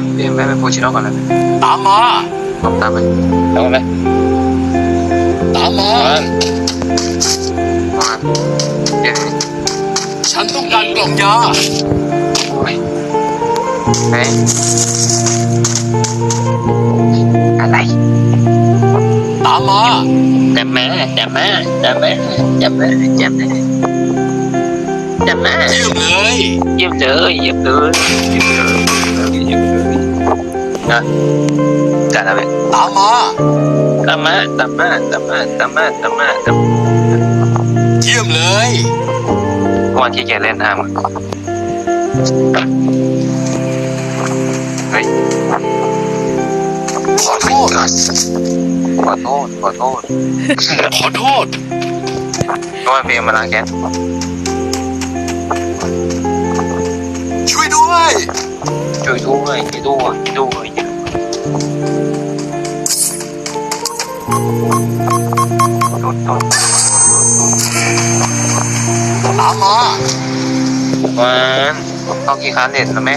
มเอ็มแม่ไปโพชิโน่ก่อนเลยตามมาผมตามไปเอาไหมตามมามาเดี๋ยวนี้ฉันต้องการกล่องยาโอ้ยเฮ้ยอะไรตามมาจับมาจับมาจับมาจับมาจับมาจับมาเยี่ยมเลย เยี่ยมเลย เยี่ยมเลยเยี่ยมเลยเยี่ยมเลย นะจัดอะไรตามมาตามมาตามมาตามมาตามมาตามมาตามเยี่ยมเลยวันที่แกเล่นอ่างเฮ้ยขอโทษขอโทษขอโทษขอโทษก็มาเพียงมาล้างแกนช่วยด้วย ช่วยด้วยช่วยด้วยช่วย ด้วยโดนโดนตามมาวันเอากี่คันเด็ดแล้วไหม